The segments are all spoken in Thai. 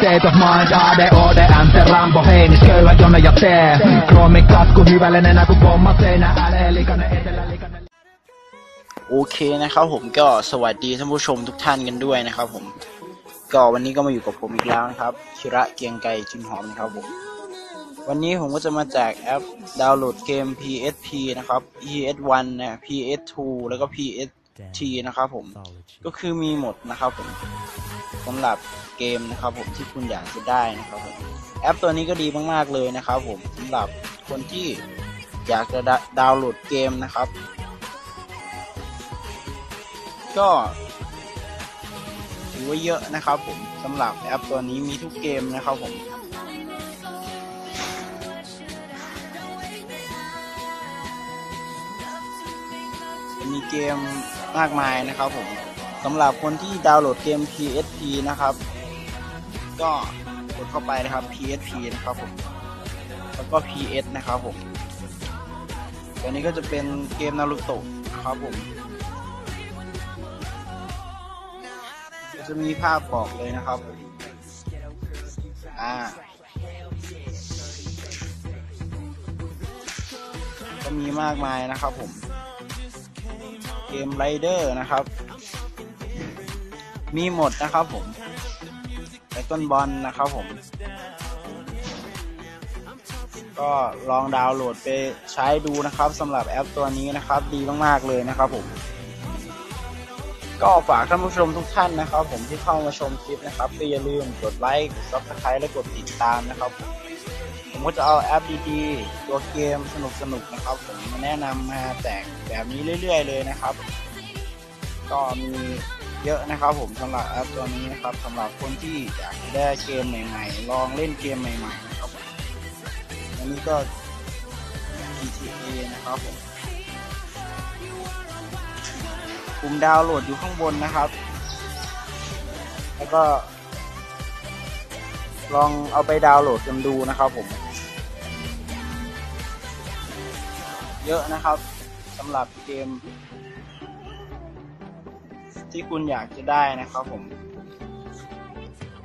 teitä maita ADOD, MC Rambo, Heinis, köyhä, jonne ja tee Kroomin katku hyvälle nenä kun pomma seinä, älee likainen etelä likainen โอเคนะครับผมก็สวัสดีท่านผู้ชมทุกท่านกันด้วยนะครับผมก็วันนี้ก็มาอยู่กับผมอีกแล้วนะครับชิระเกียงไก่จุนหอมนะครับผมวันนี้ผมก็จะมาแจกแอปดาวน์โหลดเกม PSP นะครับ PS1 นะ PS2 แล้วก็ PS PST นะครับผมก็คือมีหมดนะครับผมสำหรับเกมนะครับผมที่คุณอยากจะได้นะครับผมแอปตัวนี้ก็ดีมากๆเลยนะครับผมสำหรับคนที่อยากจะดาวน์โหลดเกมนะครับ ก็ถือว่าเยอะนะครับผมสำหรับแอปตัวนี้มีทุกเกมนะครับผม มีเกมมากมายนะครับผมสำหรับคนที่ดาวน์โหลดเกม PSP นะครับ ก็กดเข้าไปนะครับ PSP นะครับผมแล้วก็ PS นะครับผมตัวนี้ก็จะเป็นเกมนารูโตะนะครับผมจะมีภาพบอกเลยนะครับอ่าก็มีมากมายนะครับผม เกมไรเดอร์นะครับ มีหมดนะครับผมไอต้นบอลนะครับผม ก็ลองดาวน์โหลดไปใช้ดูนะครับสำหรับแอปตัวนี้นะครับดีมากๆเลยนะครับผม ก็ฝากท่านผู้ชมทุกท่านนะครับ ผมที่เข้ามาชมคลิปนะครับอย่าลืมกดไลค์กดซับสไครต์และกดติดตามนะครับผม ผมก็จะเอาแอปดีๆ ตัวเกมสนุกๆนะครับ ผมมาแนะนำมาแจกแบบนี้เรื่อย ๆ เลยนะครับ ก็มีเยอะนะครับผมสำหรับแอปตัวนี้นะครับสำหรับคนที่อยากได้เกมใหม่ๆ ลองเล่นเกมใหม่ๆนะครับอันนี้ก็ GTA นะครับผมปุ่มดาวน์โหลดอยู่ข้างบนนะครับ แล้วก็ลองเอาไปดาวน์โหลดกันดูนะครับผม เยอะนะครับสำหรับเกม ที่คุณอยากจะได้นะครับผม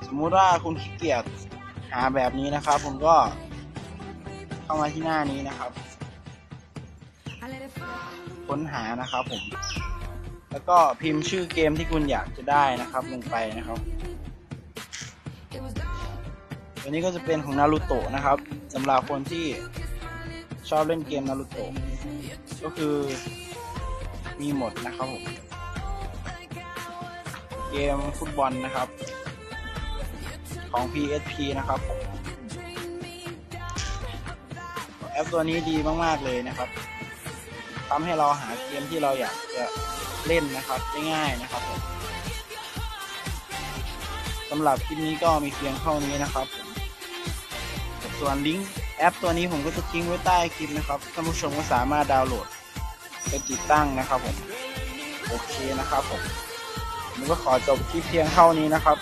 สมมุติว่าคุณขี้เกียจหาแบบนี้นะครับผมก็เข้ามาที่หน้านี้นะครับ ค้นหานะครับผม แล้วก็พิมพ์ชื่อเกมที่คุณอยากจะได้นะครับ ลงไปนะครับตัวนี้ก็จะเป็นของนารูโตะนะครับสำหรับคนที่ ชอบเล่นเกมนารูโตะก็คือมีหมดนะครับผม เกมฟุตบอลนะครับ ของ PSP นะครับ แอปตัวนี้ดีมากๆเลยนะครับทำให้เราหาเกมที่เราอยากจะเล่นนะครับได้ง่ายนะครับผมสำหรับคลิปนี้ก็มีเพียงเท่านี้นะครับผมส่วนลิงก์ แอปตัวนี้ผมก็จะทิ้งไว้ใต้คลิปนะครับท่านผู้ชมก็สามารถดาวน์โหลดไปติดตั้งนะครับผมโอเคนะครับผมผมก็ขอจบคลิปเพียงเท่านี้นะครับ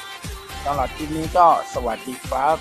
สำหรับคลิปนี้ก็สวัสดีครับ